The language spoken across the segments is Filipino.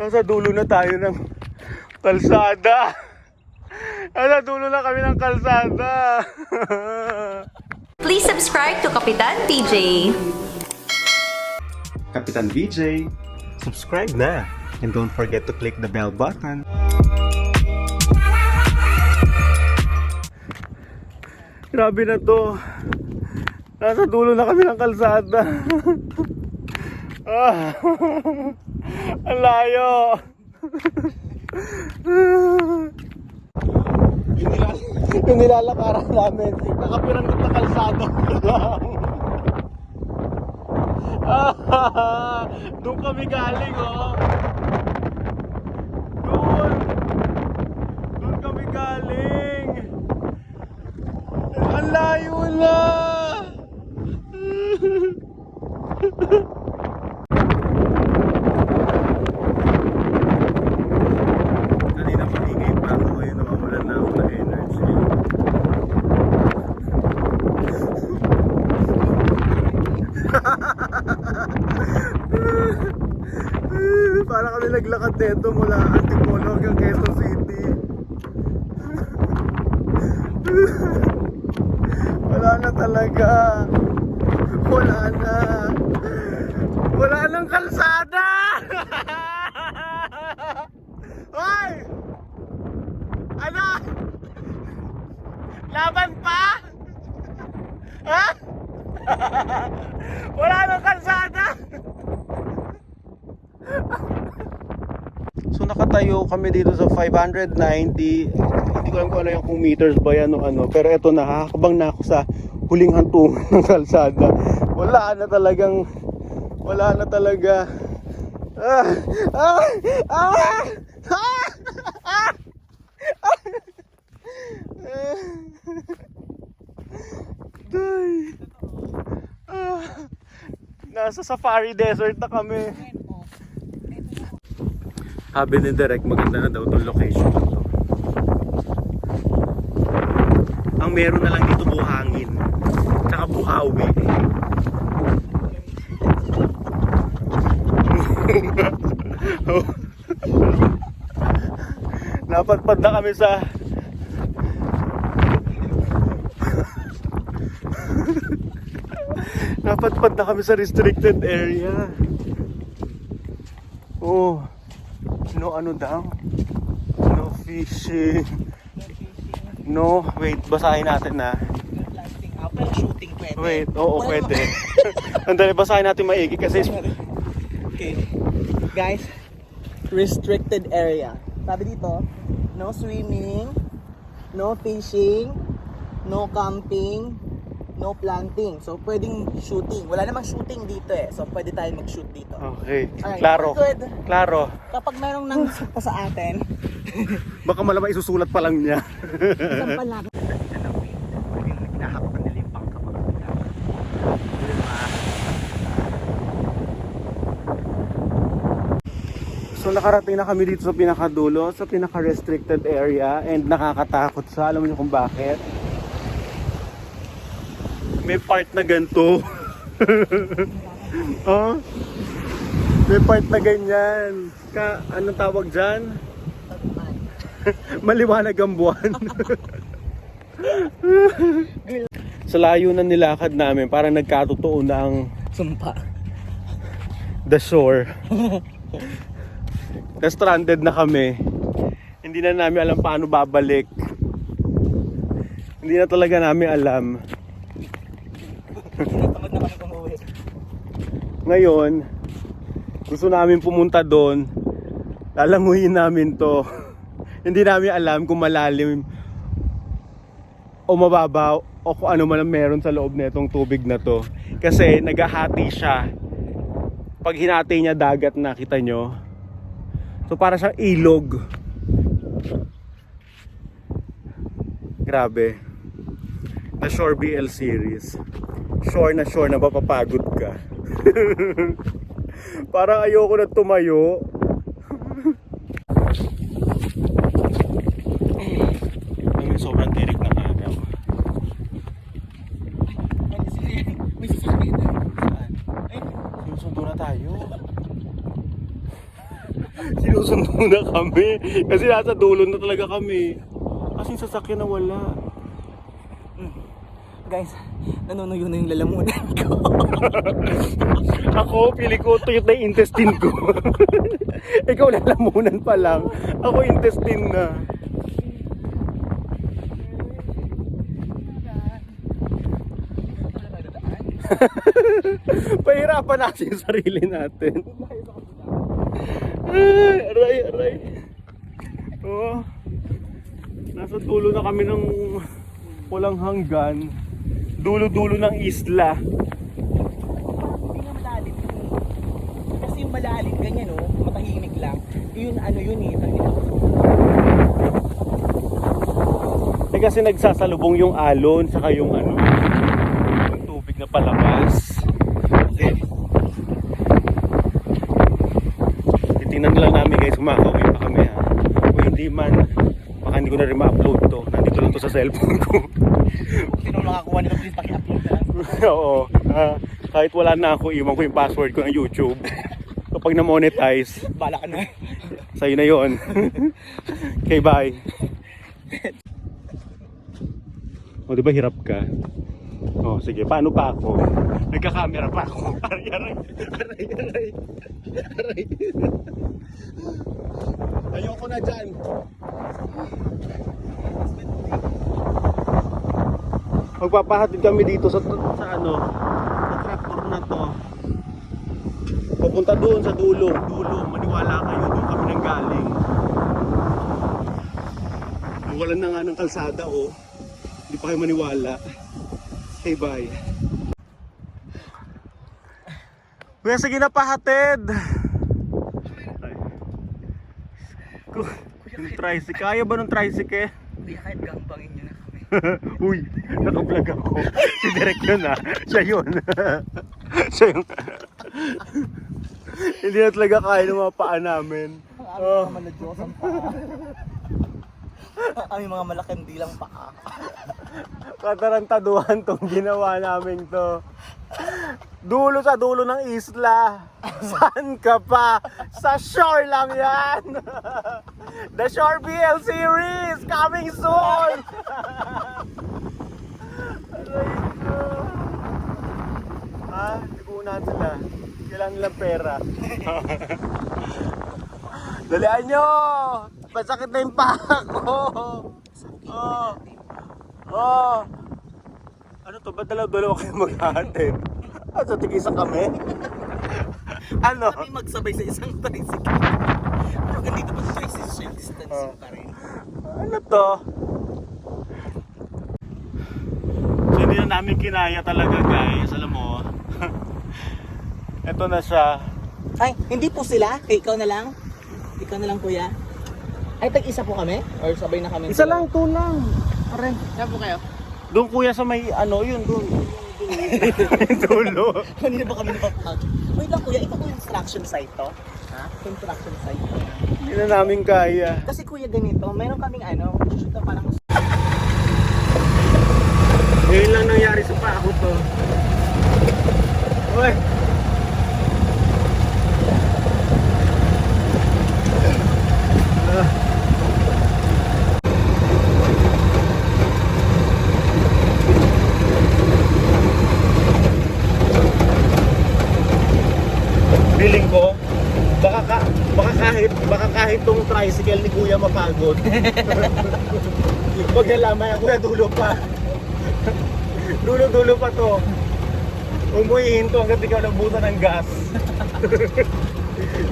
Nasa dulo na tayo ng kalsada. Nasa dulo na kami ng kalsada. Please subscribe to Kapitan PJ. Kapitan VJ, subscribe na. And don't forget to click the bell button. Grabe na to. Nasa dulo na kami ng kalsada. ah, ang layo. yung, nilal yung nilalakaran namin, nakapiranggot na kalsada lang. Doon kami galing, oh. Doon. Doon kami galing. haciendo 590. Hindi ko alam kung ano yung kung meters ba yan o ano. Pero eto na, hakabang na ako sa huling hantungan ng kalsada. Wala na talagang, wala na talaga. Ah! Ah! Ah! Ah! Ah! Ah. Nasa safari desert na kami. Sabi ni Direk, maganda na daw itong location na to. Ang meron na lang dito buhangin. Tsaka buhawi. Napadpad na kami sa Napadpad na kami sa restricted area. Oh. No ano daw? No fishing. No, wait, basahin natin na. Pero shooting pwede. Wait, oo, pwede. Andali, basahin natin maigi kasi Okay. Guys, restricted area. Sabi dito, no swimming, no fishing, no camping, no planting. So, pwedeng shooting. Wala namang shooting dito eh. So, pwede tayo mag-shoot dito. Okay, Alright, klaro. good. Klaro. Kapag merong nang pa sa atin, Baka malamang isusulat pa lang niya. isang pala. Hinahapakan nila yung bangka pa. So nakarating na kami dito sa pinakadulo, sa pinaka-restricted area and nakakatakot sa alam niyo kung bakit? May part na ganito. oh? May part na ganyan. Ka, anong tawag dyan? Maliwanag ang buwan. sa layo na nilakad namin, parang nagkatotoo na ang Sumpa. the shore. na stranded na kami. Hindi na namin alam paano babalik. Hindi na talaga namin alam. Tamad na kami umuwi. Ngayon, gusto namin pumunta doon. Lalanguyin namin to. Hindi namin alam kung malalim o mababaw o kung ano man ang meron sa loob na itong tubig na to. Kasi naghahati siya. Pag hinati niya dagat nakita nyo. So para siyang ilog. Grabe. The Shore BL series. Sure na sure na mapapagod ka. Parang ayoko na tumayo. May sobrang tirik ng araw. May sasakyan. Sinusundo na tayo. Sinusundo na kami. Kasi nasa dulo na talaga kami. Kasi sasakyan na wala. Guys, nanunuyo na yung lalamunan ko. Ako, pili ko, tuyot na yung intestine ko. Ikaw lalamunan pa lang. Ako intestine na. Pahirapan natin yung sarili natin. Ay, aray, aray. Oh. Nasa dulo na kami ng walang hanggan. Dulo-dulo ng isla. Hindi nga malalim yun. Kasi yung malalim, ganyan oh, matahimik lang. Yun ano yun eh, tangin. Eh kasi nagsasalubong yung alon saka yung ano, yung tubig na palabas. Okay. Titingnan na lang namin guys, kumakawin pa kami ha. Kung hindi man, baka hindi ko na rin ma-upload to. Nandito lang to sa cellphone ko. Sino makakuha nito, please paki-upload na lang. Oo. ah, kahit wala na ako, iwan ko yung password ko ng YouTube. Kapag na-monetize, Bala ka na. sa'yo na yon. okay, bye. O, di ba hirap ka? O, sige, paano pa ako? Nagka-camera pa ako. Aray, aray, aray, aray, aray. Ayoko na dyan. Magpapahatid kami dito sa, sa ano, sa tractor na to. Papunta doon sa dulo. Dulo, maniwala kayo, doon kami nang galing. Nawalan na nga ng kalsada, oh. Hindi pa kayo maniwala. Okay, bye. Kuya, sige na pahatid. Ay. Ku- Yung tricycle. Kaya ba ng tricycle? Kuya, kahit kami. Uy, nakablog ako. Si Derek yun ah. Siya yun. Siya yung... Hindi na talaga kaya ng mga paa namin. Ang aming mga maladiyos ang paa. Ang mga malaking dilang paa. Katarantaduhan tong ginawa namin to. Dulo sa dulo ng isla. Saan ka pa? Sa shore lang yan. The Shore BL series coming soon. Aray ko. Ha? Tigunan sila. Kailangan nilang pera. Dalian nyo! Pasakit na yung paa ko! Oh. Oh. Ano to? Ba't dalaw-dalawa kayo maghahatid? Ah, so tigisa kami? ano? Kami magsabay sa isang tricycle. Pero ganito pa sa social distancing Oh. pa rin. Ano to? So hindi na namin kinaya talaga guys, alam mo. Ito na siya. Ay, hindi po sila. Kay ikaw na lang. Ikaw na lang kuya. Ay, tag-isa po kami? Or sabay na kami? Isa lang, to lang. Pare, saan po kayo? Doon kuya sa may ano, yun doon. Dulo. Kanina ba kami napapag? Wait lang kuya, ito po yung instruction site to? Ha? Construction site. Hindi na namin kaya. Kasi kuya ganito, meron kaming ano, ito parang Ngayon lang nangyari sa pako to. Uy! Feeling ko, baka, ka, baka kahit tong tricycle ni Kuya mapagod. Pag nalaman ako dulo pa. Dulo-dulo pa to. Umuihin to hanggang ikaw nabutan ng gas.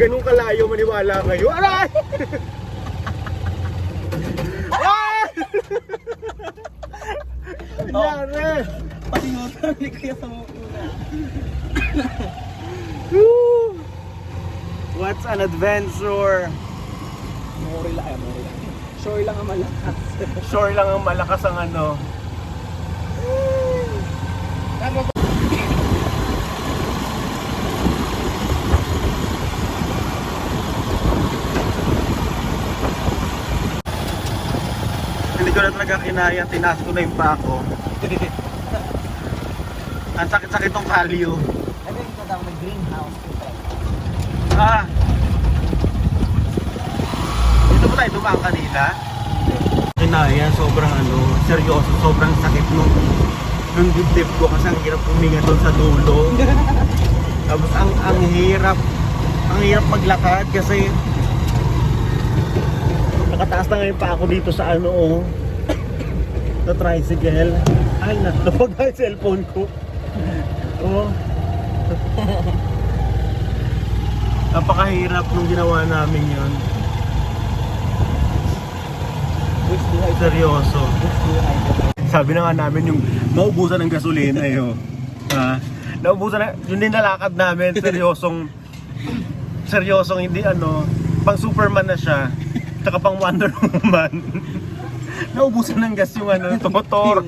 Ganun kalayo maniwala kayo. Aray! Ay! Nangyari! Palimutan ni kuya sa! What's an adventure? Mori lang, ay mori lang. Sure lang ang malakas. Sure lang ang malakas ang ano. Hindi ko na talaga kinaya, tinaas ko na yung pako. Ang sakit-sakit tong kalyo. Ano yung daw may greenhouse? Ah! Ka? Kinaya, sobrang ano, seryoso, sobrang sakit nung nung dibdib ko kasi ang hirap huminga doon sa dulo. Tapos ang ang hirap, ang hirap maglakad kasi nakataas na ngayon pa ako dito sa ano oh, sa tricycle. Ay, natulog ang cellphone ko. Oh. Napakahirap nung ginawa namin yun. Seryoso. Sabi na nga namin yung naubusan ng gasolina yun. Ha? Naubusan na, yun din nalakad namin, seryosong, seryosong hindi ano, pang Superman na siya, tsaka pang Wonder Woman. Naubusan ng gas yung ano, yung motor.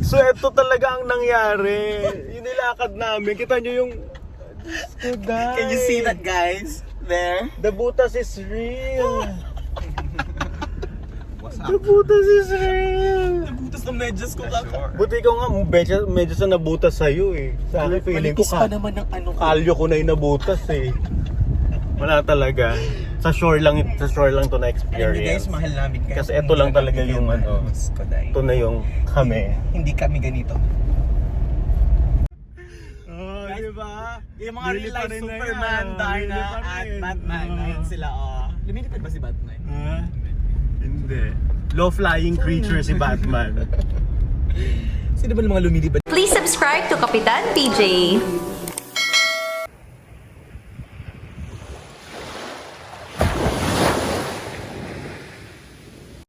So ito talaga ang nangyari. Yung nilakad namin, kita nyo yung... Can you see that guys? There. The butas is real. The butas is real. Butas ng medyas ko kaka. Buti ko nga, medyo, medyo sa nabutas sa'yo eh. Sa akin, feeling ko Manipis pa ka, naman ng ano ko. kalyo ko na yung nabutas eh. Wala talaga. Sa shore lang, sa shore lang to na Alam niyo guys, experience. mahal namin kayo. Kasi ito lang talaga yung ano, ito na yung kami. Hindi kami ganito. Oh, di ba? Yung mga real life Superman, Darna, at Batman. Ayun sila, oh. Lumilipad ba si Batman? Hindi. Low-flying creature si Batman. Sino ba yung mga lumilipad? Please subscribe to Kapitan PJ.